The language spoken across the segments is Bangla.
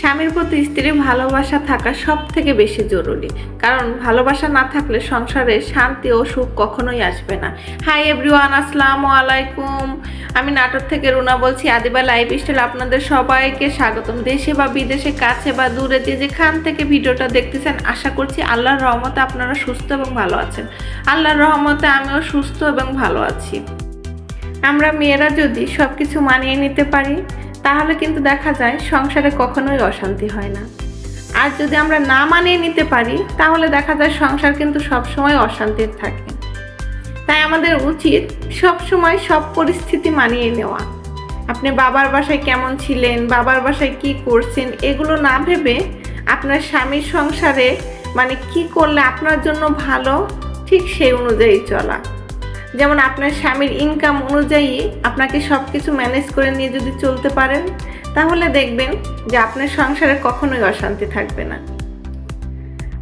স্বামীর প্রতি স্ত্রীর ভালোবাসা থাকা সব থেকে বেশি জরুরি। কারণ ভালোবাসা না থাকলে সংসারে শান্তি ও সুখ কখনোই আসবে না। হাই এভরিওয়ান, আসসালামু আলাইকুম। আমি নাটক থেকে রুনা বলছি, আদিবা লাইফ স্টাইল আপনাদের সবাইকে স্বাগতম। দেশে বা বিদেশে, কাছে বা দূরে যে যেখান থেকে ভিডিওটা দেখতেছেন, আশা করছি আল্লাহর রহমতে আপনারা সুস্থ এবং ভালো আছেন। আল্লাহর রহমতে আমিও সুস্থ এবং ভালো আছি। আমরা মেয়েরা যদি সব কিছু মানিয়ে নিতে পারি তাহলে কিন্তু দেখা যায় সংসারে কখনোই অশান্তি হয় না। আর যদি আমরা না মানিয়ে নিতে পারি, তাহলে দেখা যায় সংসার কিন্তু সবসময় অশান্তির থাকে। তাই আমাদের উচিত সব সময় সব পরিস্থিতি মানিয়ে নেওয়া। আপনি বাবার বাসায় কেমন ছিলেন, বাবার বাসায় কি করছেন, এগুলো না ভেবে আপনার স্বামীর সংসারে মানে কি করলে আপনার জন্য ভালো, ঠিক সেই অনুযায়ী চলা। যেমন আপনার স্বামীর ইনকাম অনুযায়ী আপনাকে সব কিছু ম্যানেজ করে নিয়ে যদি চলতে পারেন, তাহলে দেখবেন যে আপনার সংসারে কখনোই অশান্তি থাকবে না।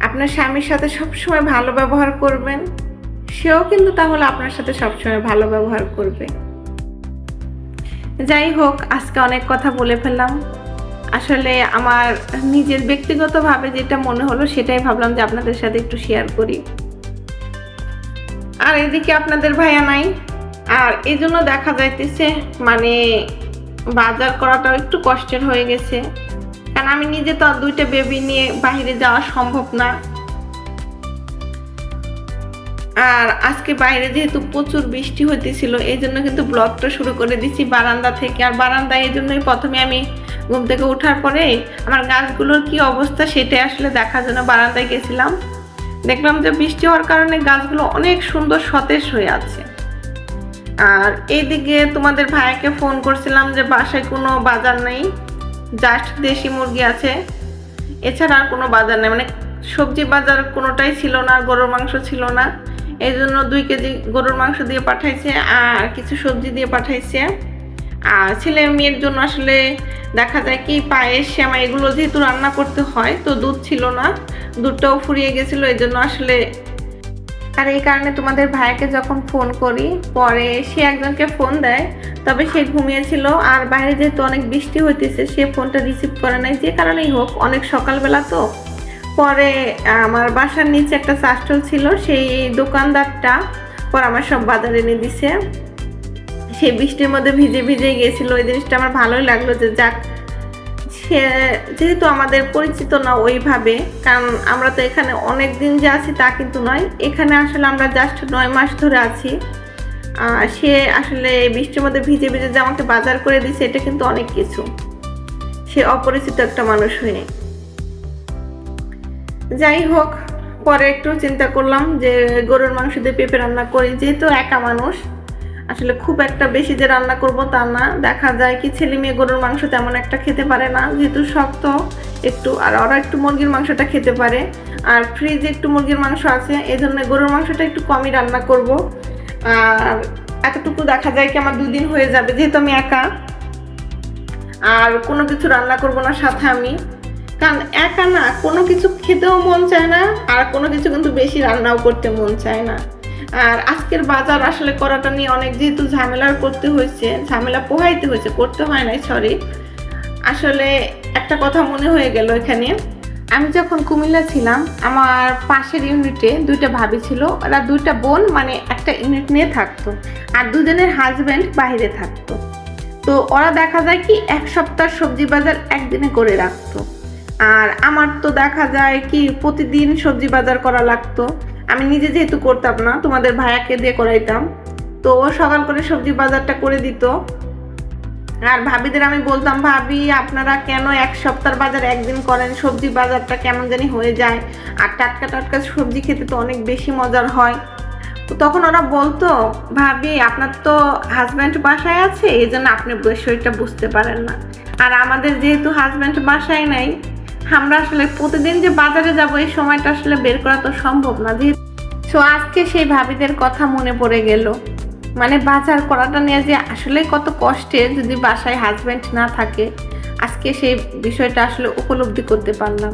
আপনার স্বামীর সাথে সবসময় ভালো ব্যবহার করবেন, সেও কিন্তু তাহলে আপনার সাথে সবসময় ভালো ব্যবহার করবে। যাই হোক, আজকে অনেক কথা বলে ফেললাম। আসলে আমার নিজের ব্যক্তিগতভাবে যেটা মনে হলো সেটাই ভাবলাম যে আপনাদের সাথে একটু শেয়ার করি। আর এদিকে আপনাদের ভাইয়া নাই। আর এই জন্য দেখা যাইতেছে মানে বাজার করাটাও একটু কষ্টের হয়ে গেছে। কারণ আমি নিজে তো আর দুইটা বেবি নিয়ে বাইরে যাওয়া সম্ভব না। আর আজকে বাইরে যেহেতু প্রচুর বৃষ্টি হইতেছিল এই জন্য কিন্তু ব্লগটা শুরু করে দিছি বারান্দা থেকে। আর বারান্দায় এই জন্যই প্রথমে আমি ঘুম থেকে ওঠার পরে আমার গাছগুলোর কি অবস্থা সেটাই আসলে দেখার জন্য বারান্দায় গেছিলাম। দেখলাম যে বৃষ্টি হওয়ার কারণে গাছগুলো অনেক সুন্দর সতেজ হয়ে আছে। আর এইদিকে তোমাদের ভাইকে ফোন করছিলাম যে বাসায় কোনো বাজার নেই, জাস্ট দেশি মুরগি আছে। এছাড়া আর কোনো বাজার নেই মানে সবজি বাজার কোনোটাই ছিল না, আর গরুর মাংস ছিল না। এই জন্য দুই কেজি গরুর মাংস দিয়ে পাঠাইছে, আর কিছু সবজি দিয়ে পাঠাইছে। আর ছেলে মেয়ের জন্য আসলে দেখা যায় কি, পায়েস শ্যামা এগুলো যেহেতু রান্না করতে হয়, তো দুধ ছিল না, দুধটাও ফুরিয়ে গেছিল এই জন্য আসলে আর এই কারণে তোমাদের ভাইকে যখন ফোন করি, পরে সে একজনকে ফোন দেয়, তবে সে ঘুমিয়েছিল, আর বাইরে যেহেতু অনেক বৃষ্টি হইতেছে, সে ফোনটা রিসিভ করে নাই, যে কারণেই হোক, অনেক সকালবেলা তো। পরে আমার বাসার নিচে একটা চাস্টল ছিল, সেই দোকানদারটা পর আমার সব বাজার এনে দিছে। সে বৃষ্টির মধ্যে ভিজে ভিজে গেছিল, ওই জিনিসটা আমার ভালোই লাগল যে যাক, সে যেহেতু আমাদের পরিচিত না ওইভাবে, কারণ আমরা তো এখানে অনেক দিন যে আছি তা কিন্তু নয়, এখানে আসলে আমরা জাস্ট নয় মাস ধরে আছি। আর সে আসলে বৃষ্টির মধ্যে ভিজে ভিজে যে আমাকে বাজার করে দিছে, এটা কিন্তু অনেক কিছু। সে অপরিচিত একটা মানুষ হয়ে। যাই হোক, পরে একটু চিন্তা করলাম যে গরুর মাংস দিয়ে পেঁপে রান্না করি, যেহেতু একা মানুষ আসলে খুব একটা বেশি যে রান্না করব তা না। দেখা যায় কি ছেলে মেয়ে গরুর মাংস তেমন একটা খেতে পারে না। যেহেতু শক্ত, একটু, আর ওরা একটু মুরগির মাংসটা খেতে পারে। আর ফ্রিজে একটু মুরগির মাংস আছে, এই জন্য গরুর মাংসটা একটু কমই রান্না করব। আর এতটুকু দেখা যায় কি আমার দুদিন হয়ে যাবে, যেহেতু আমি একা। আর কোনো কিছু রান্না করব না সাথে আমি। কারণ একা না, কোনো কিছু খেতেও মন চায় না, আর কোনো কিছু কিন্তু বেশি রান্নাও করতে মন চায় না। আর আজকের বাজার আসলে করাটা নিয়ে অনেক যেহেতু ঝামেলার করতে হয়েছে, ঝামেলা পোহাইতে হয়েছে, করতে হয় নাই সরি আসলে একটা কথা মনে হয়ে গেল এখানে। আমি যখন কুমিল্লা ছিলাম, আমার পাশের ইউনিটে দুইটা ভাবি ছিল, ওরা দুইটা বোন মানে একটা ইউনিট নিয়ে থাকতো আর দুজনের হাজব্যান্ড বাইরে থাকতো। তো ওরা দেখা যায় কি, এক সপ্তাহ সবজি বাজার একদিনে করে রাখতো। আর আমার তো দেখা যায় কি, প্রতিদিন সবজি বাজার করা লাগতো। আমি নিজে যেহেতু করতাম না, তোমাদের ভাইয়াকে দিয়ে করাইতাম। তো ও সকাল করে সবজি বাজারটা করে দিত। আর ভাবিদের আমি বলতাম, ভাবি, আপনারা কেন এক সপ্তাহ বাজার একদিন করেন? সবজি বাজারটা কেমন জানি হয়ে যায়। আর টাটকা টাটকা সবজি খেতে তো অনেক বেশি মজার হয়। তো তখন ওরা বলতো, ভাবি, আপনার তো হাজব্যান্ড বাসায় আছে, এই জন্য আপনি শরীরটা বুঝতে পারেন না। আর আমাদের যেহেতু হাজব্যান্ড বাসায় নাই, আমরা আসলে প্রতিদিন যে বাজারে যাব, এই সময়টা আসলে বের করা তো সম্ভব না। যেহেতু সো আজকে সেই ভাবিদের কথা মনে পড়ে গেল। মানে বাজার করাটা নিয়ে যে আসলে কত কষ্টে যদি বাসায় হাজব্যান্ড না থাকে, আজকে সেই বিষয়টা আসলে উপলব্ধি করতে পারলাম।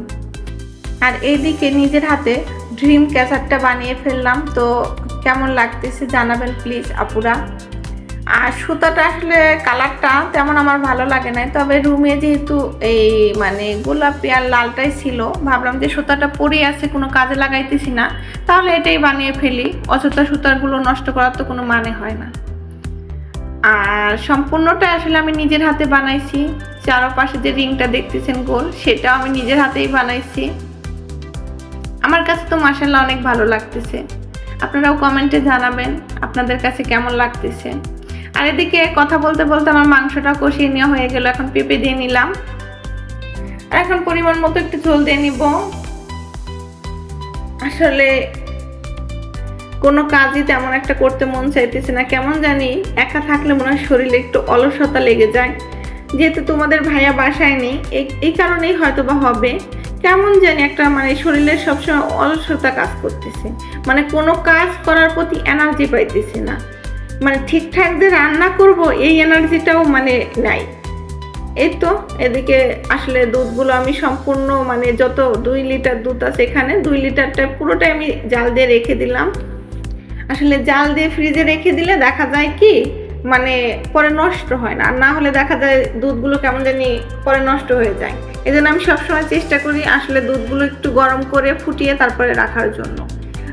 আর এইদিকে নিজের হাতে ড্রিম ক্যাচারটা বানিয়ে ফেললাম। তো কেমন লাগতেছে জানাবেন প্লিজ আপুরা। আর সুতাটা আসলে কালারটা তেমন আমার ভালো লাগে না তবে রুমে যেহেতু এই মানে গোলাপি আর লালটাই ছিল, ভাবলাম যে সুতাটা পরে আছে, কোনো কাজে লাগাইতেছি না। তাহলে এটাই বানিয়ে ফেলি, অযথা সুতারগুলো নষ্ট করার তো কোনো মানে হয় না। আর সম্পূর্ণটা আসলে আমি নিজের হাতে বানাইছি, চারপাশে যে রিংটা দেখতেছেন গোল, সেটাও আমি নিজের হাতেই বানাইছি। আমার কাছে তো মাসাল্লাহ অনেক ভালো লাগতেছে। আপনারাও কমেন্টে জানাবেন আপনাদের কাছে কেমন লাগতেছে। আর এদিকে কথা বলতে বলতে আমার মাংসটা কষিয়ে নেওয়া হয়ে গেল। এখন পেঁপে দিয়ে নিলাম। আর এখন পরিমাণ মতো একটু ঝোল দিয়ে নিব। আসলে কোনো কাজই তেমন একটা করতে মন চাইতেছে না। কেমন জানি একা থাকলে মনে হয় শরীরে একটু অলসতা লেগে যায়। যেহেতু তোমাদের ভাইয়া বাসায় নেই, এই- কারণেই হয়তো বা হবে। কেমন জানি একটা মানে শরীরের সবসময় অলসতা কাজ করতেছে। মানে কোনো কাজ করার প্রতি এনার্জি পাইতেছি না। মানে ঠিকঠাক যে রান্না করব, এই এনার্জিটাও মানে নাই। এই তো, এদিকে আসলে দুধগুলো আমি সম্পূর্ণ মানে যত দুই লিটার দুধ আছে এখানে, দুই লিটারটা পুরোটাই আমি জাল দিয়ে রেখে দিলাম। আসলে জাল দিয়ে ফ্রিজে রেখে দিলে দেখা যায় কি মানে পরে নষ্ট হয় না। আর না হলে দেখা যায় দুধগুলো কেমন জানি পরে নষ্ট হয়ে যায়। এই জন্য আমি সবসময় চেষ্টা করি আসলে দুধগুলো একটু গরম করে ফুটিয়ে তারপরে রাখার জন্য।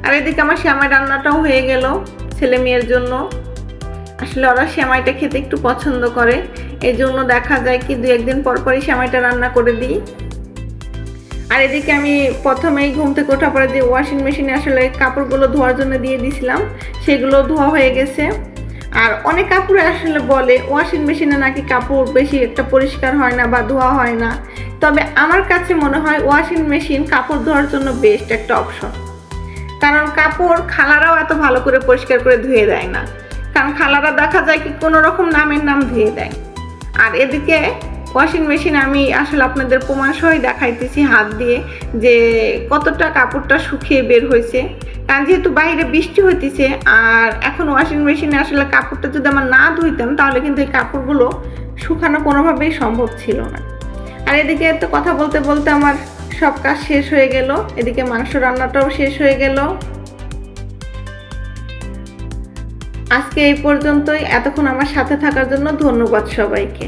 আর এদিকে আমার শ্যামাই রান্নাটাও হয়ে গেল, ছেলে মেয়ের জন্য। আসলে ওরা শ্যামাইটা খেতে একটু পছন্দ করে। এই জন্য দেখা যায় কি দু একদিন পর পরই শ্যামাইটা রান্না করে দিই। আর এদিকে আমি প্রথমেই ঘুম থেকে ওঠা পরে যে ওয়াশিং মেশিনে আসলে কাপড়গুলো ধোয়ার জন্য দিয়ে দিছিলাম, সেগুলো ধোয়া হয়ে গেছে। আর অনেক কাপড়ে আসলে বলে ওয়াশিং মেশিনে নাকি কাপড় বেশি একটা পরিষ্কার হয় না বা ধোয়া হয় না। তবে আমার কাছে মনে হয় ওয়াশিং মেশিন কাপড় ধোয়ার জন্য বেস্ট একটা অপশন কারণ কাপড় খালারাও এত ভালো করে পরিষ্কার করে ধুয়ে দেয় না। কারণ খালারা দেখা যায় কি কোনো রকম নামের নাম ধুয়ে দেয়। আর এদিকে ওয়াশিং মেশিন আমি আসলে আপনাদের প্রমাণ সহই দেখাইতেছি হাত দিয়ে যে কতটা কাপড়টা শুকিয়ে বের হয়েছে। কারণ যেহেতু বাইরে বৃষ্টি হইতেছে, আর এখন ওয়াশিং মেশিনে আসলে কাপড়টা যদি আমার না ধুইতাম, তাহলে কিন্তু এই কাপড়গুলো শুকানো কোনোভাবেই সম্ভব ছিল না। আর এদিকে তো কথা বলতে বলতে আমার সব কাজ শেষ হয়ে গেল। এদিকে মাংস রান্নাটাও শেষ হয়ে গেল। আজকে এই পর্যন্তই। এতক্ষণ আমার সাথে থাকার জন্য ধন্যবাদ সবাইকে।